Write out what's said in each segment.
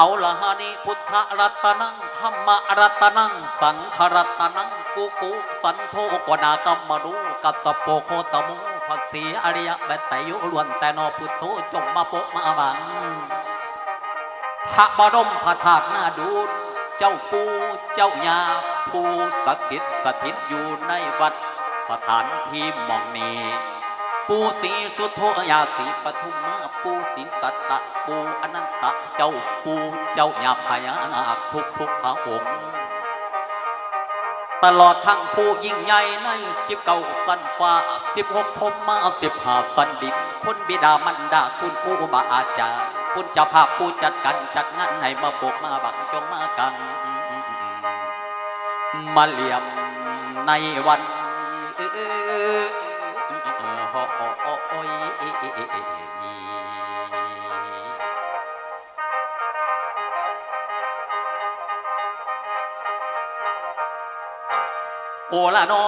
เอาละฮานิพุทธรัตนังธรรมรัตนัง สังขรัตนังกุกุสันโทกนากรรมรูกัสโปโคตมูภาษีอริยแบตตยุล้วนแต่นอพุทโธจงมาโปมาบังพระบรมพระธาตุนาดูนเจ้าปูเจ้ายาผู้ศักดิ์สิทธิ์สถิตอยู่ในวัดสถานที่มองนี้ ปูศรีสุโธยาศรีปทุมมาปูศรีสัตตะปูอนันตะเจ้าปูเจ้ายาพญานาคทุกทุกพระองค์ตลอดทั้งผู้ยิ่งใหญ่ในสิบเก้าสันฟ้าสิบหกพมมาสิบห้าสันดินคุณบิดามันดาคุณผู้บาอาจารย์คุณจ้าภาพผู้จัดการจัดงานให้มาปกมาบังจงมากังมาเหลี่ยมในวันเออ โอละนอ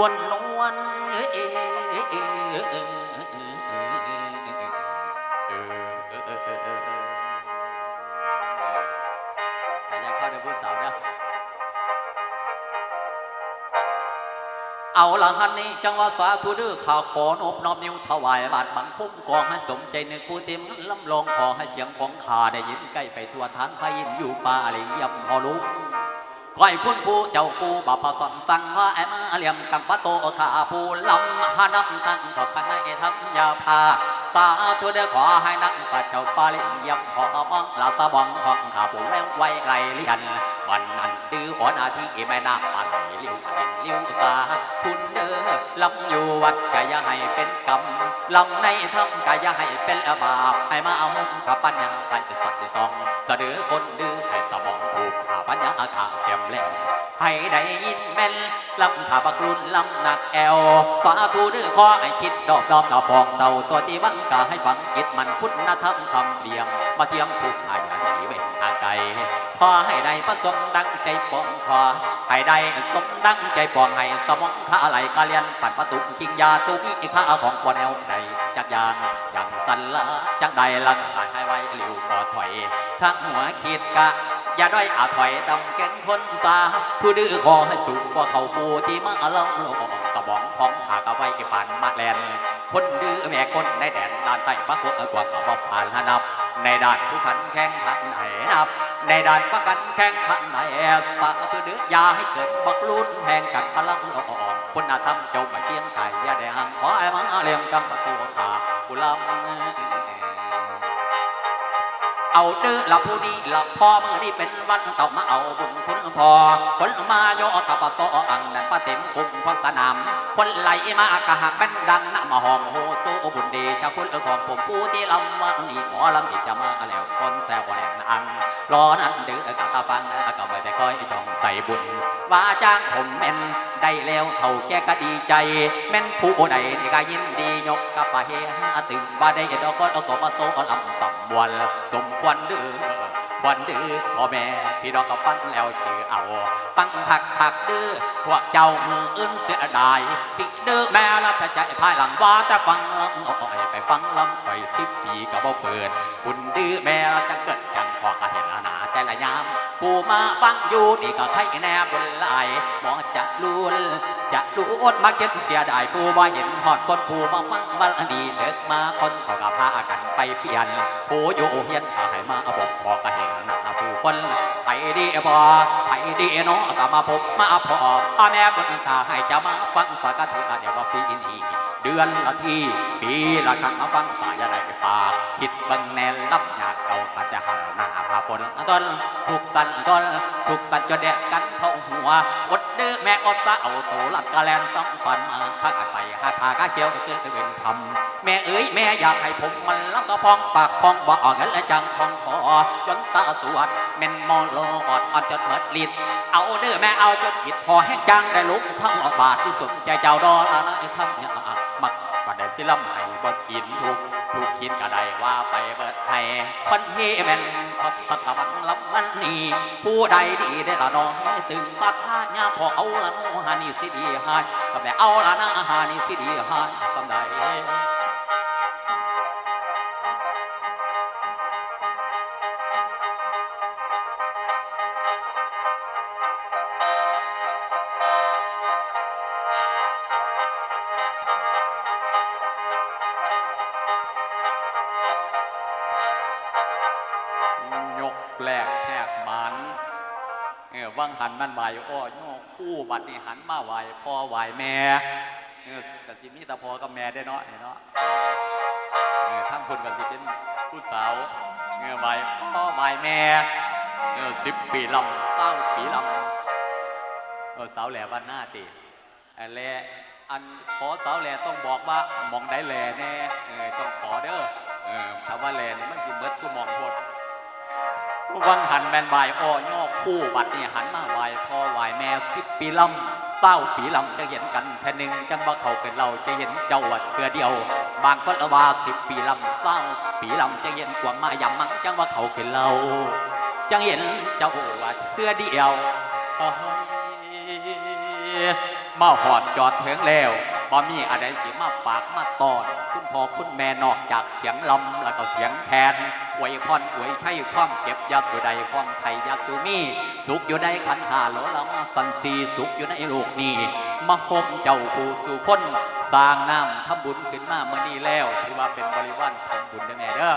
วนวลนวลเอ เอาละฮันนี้จังวะสาธุดื้อข่าวขอนอบน้อมนิ้วถวายบาทบังพุ่มกองให้สมใจนึกผู้เต็มลำลองขอให้เสียงของข้าได้ยินใกล้ไปทั่วทางพายินอยู่ป่าเลยยำพอลุกคอยคุณผู้เจ้าผู้บาปะสันสั่งว่าไอ้มาเหลี่ยมกังปะโตข้าผู้ลำหานับตั้งขอบพันในทั้งยาพาสาธุเดือขอให้นักปัจเจ้าปาลิยำขอมองลาสะบังของข้าผู้แววไว้ไรเลียน วันนั้นดื้อหัวหน้าที่แม่น้ำปลาไหลเลี้ยวเห็นเลี้ยวสาคุณเด้อลำอยู่วัดก็อย่าให้เป็นกรรมลำในถ้ำก็อย่าให้เป็นอบาปให้มาเอาข้าปัญญาไปสัตว์สองเสดือคนดื้อให้สมองผูกขาปัญญาขาเสียมแหลมให้ได้ยินแม่นลำขาบักรุนลำหนักแอวสาธุดื้อขอให้คิดดอกดอมดอกปองเต่าตัวที่วังกาให้ฟังจิตมันคุณธธรรมคำเดียงมาเทียมผูกขายาได้เว้นทางไกลขอให้ได้ประสมดังใจปองขอให้ได้สมดังใจปองให้สมองข้าไหลกาเลียนปัดประตุกิงยาตุมีข้าของควแนวใดจักยางจังสันละจังใดละกายให้ไว้หลิวบ่ถอยทั้งหัวขีดกะอย่าด้อยอาถอยดำเก่งคนสาผู้ดื้อขอให้สูงกว่าเขาปูที่มาเล่าโลกสมองของหากเอาไว้ปานมาแลนคนดื้อแม่คนในแดนลานใต้ปะกวกกว่ากระบอกผ่านหนับ ในด้านผู้ขันแข่งขันไหนนับ ในด้านประกันแข่งขันไหนสาธุเดือยาให้เกิดบักลุ้นแห่งกันพลังอ่อนคุณธรรมเจ้ามาเคียงไก่ยาแดงขอให้มาเลี้ยงกำประตูขากุลำเอาเด้อละผู้นี้ละพ่อมือนี่เป็นวันเต่ามาเอาบุญคุณพอคนมาโยตะปะโตอังนั่นปะเต็มคุมพักสนามคนไหลมากะหักเป็นดังน มาหอมโหโตบุญดีเจ้าคุณเออของผมผู้ที่ลำวันนี้หมอลำที่จะมาแล้วคนแซวแหลนอังรอนั้นดื้อกะตาฟังก็ไม่ได้คอยจ้องใส่บุญ ว่าจ้างผมแม่นได้แล้วเท่าแกก็ดีใจ แม่นผู้ใดนี่ก็ยินดียกกับปะเฮาตึงว่าได้ดอกก็ดอกก็มาโตลำสำบวนสมควรเดือควรเดือพ่อแม่พี่น้องก็ฟังแล้วจือเอาฟังผักผักดื้อพวกเจ้ามืออื่นเสียดายสิ เดือแม่ละแต่ใจภายหลังว่าแต่ฟังลำน้อยไปฟังลำข่อยสิบปีก็บ่เปิด คุณดื้อแม่จะเกิดจังพอก็เห็นแล้วหนาแต่ละยามผู้มาฟังอยู่นี่ก็ใครแน่บนไหลหมอจะลุนจะลุนมาเก็บเสียดายผู้ว่าเห็นหอดคนผู้มาฟังวันดีเลิกมาคนเขาก็พากันไปเปลี่ยนผู้อยู่เฮียนก็ให้มาบอกพอก็เห็นหน้าผู้คนไปดีบ่ ดีเนาะก็มาพบมาพอพ่อแม่คนตาให้จะมาฟังสักทีเดี๋ยวว่าปีนี้เดือนละทีปีละครั้งมาฟังสายอะไรปากคิดบังแนนรับหยาดเราก็จะหันหน้าพาฝนต้นถูกสันต้นถูกสันจนแดกกันเข้าหัวอดเด้อแม่อดซะเอาตัวลักกะแลนต้องปันมาพักกันไปหาทากาเขียวก็ขึ้นเป็นคำแม่เอ้ยแม่อยากให้ผมมันลำกระพองปากพองบ่ออกกันและจังพองคอจน ตาสวดแม่นมอโลอดอ่อนจนเมิดลิ้นเอาเด้อแม่เอาจนผิดพอแห้งจังได้ลุกทั้งออกบาทที่สุดใจเจ้าดอละนะไอ้คำเนี่ยมักก็ได้สิลำให้บ่ขินทุกทุกขินก็ได้ว่าไปเบิดไทยคนเฮแม่นพัดพัดละวันลำวันนี้ผู้ใดดีได้ละน้อยตึงสัทธาญาพอเอาละโนหานี่สิดีหายสำได้เอาละนะหานี่สิดีหายสำได้ แหลกแหกหมันเออวังหันมันไหวอ้อโยกคู่บัดนี้หันมาไหวพ่อไหวแม่เออกสิมีแตาพอกับแม่ได้เนาะเนาะเออทั้งคนกันสิเป็นผู้สาวเออไหวพ่อไหวแม่เออสิบปีลำเศร้าปีลำเออสาวแหล่วันหน้าตีอแหล่อันขอสาวแหล่ต้องบอกว่ามองได้แหล่แน่เออต้องขอเด้อเออถ้าว่าแหล่นี่มันคือเบิดชั่วโมงพด วังหันแมนบายอ้อย่อคู่บัดนี่หันมาไหวพ่อไหวแม่สิบปีลำเศร้าปีลำจะเห็นกันแค่หนึ่งจังว่าเขาเป็นเราจะเห็นเจ้าวัดเพื่อเดียว บางคนละว่าสิบปีลำเศร้าปีลำจะเห็นกว่างมายำมังจังว่าเขาเป็นเราจังเห็นเจ้าวัดเพื่อเดียวเฮ้ยมาหอดจอดเถิงแล้ว บ่มีอะไรสิมาฝากมาตอนคุณพ่อคุณแม่นอกจากเสียงลำแล้วก็เสียงแคนอวยพรอวยใช้ความเจ็บยาสุใดความไทยยาสุมีสุขอยู่ในขันหาโลละมาสันสีสุขอยู่ในโลกนี้มาหมเจ้าผู้สู่คนสร้างน้ำทำบุญขึ้นมาเมื่อนี้แล้วถือว่าเป็นบริวารของบุญเด้อแม่เด้อ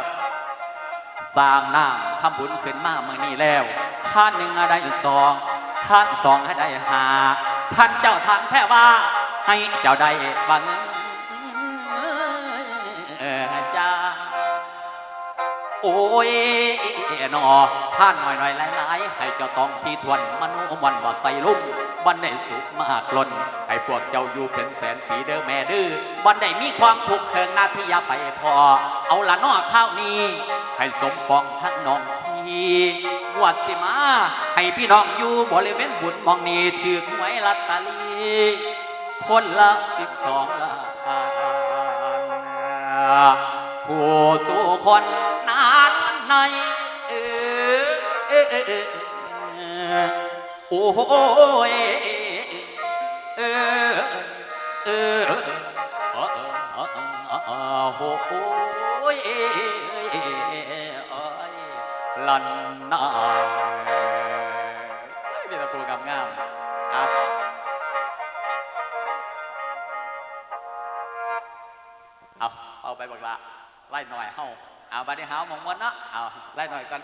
สร้างน้ำทำบุญขึ้นมาเมื่อนี้แล้วท่านหนึ่งได้สองท่านสองให้ได้หาท่านเจ้าทานแพ่ว่า ให้เจ้าได้บังจ้าโอ้ยนอท่านหน่อยหน่อยหลายๆให้เจ้าต้องที่ทวนมโนวันว่าใส่ลุ่มบันได้สุขมากล้นให้พวกเจ้าอยู่เป็นแสนปีเด้อแม่ดื้อบันได้มีความทุกข์เทิงนาทียาไปพอ เอาละนอข้าวนี้ ให้สมปองทั้งน้องพี่บวชสิมา ให้พี่น้องอยู่บริเวณบุญมองนี้ถือหวยลัตตอรี่ คนละสิบสองล้านผู้สู่คนนานในเออเออเออเออโอ้ยเออเออโอ้ยลันนาเป็นตะปูงามงามๆครับ ไปบอกละไล่หน่อยเฮาเอาบัดนี้เฮามองวันนะเอาไล่หน่อยกัน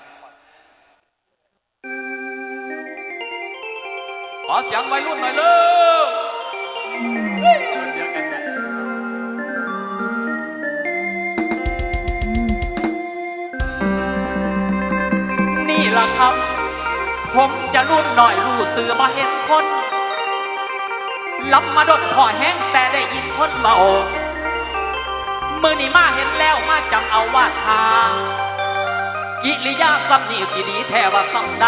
ขอเสียงวัยรุ่นหน่อยเร็วเฮ้ยเดี๋ยวกันกันนี่ล่ะครับ ผมจะรุ่นหน่อยรู้สื่อมาเห็นคนลำมาดดพ่อแห้งแต่ได้ยินคนเมา มือนี่มาเห็นแล้วมาจำเอาว่าทากิริยาซ้ำนี่สิดีแท้ว่าซ้ำใด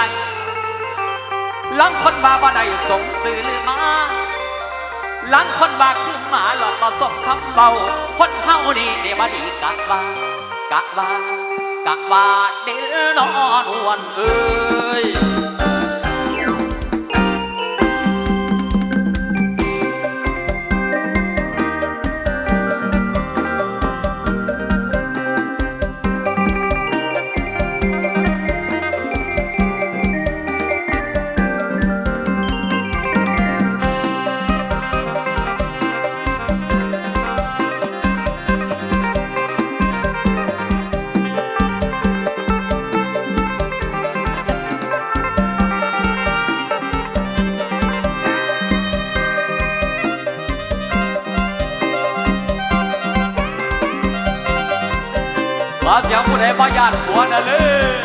ลังคนบาบ่ได้ส่งสื่อหรือมาลังคนบาคือหมาหลอกมาส่งคำเบา คนเฮานี่เดียบดีกะว่ากะว่ากะว่าเดลนอนวนเอ้ย เสียงผู้ใดบ่ยานหัวนะเลย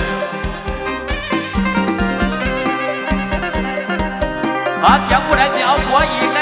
หาเสียงผู้ใดสิเอาหัวอีกนะ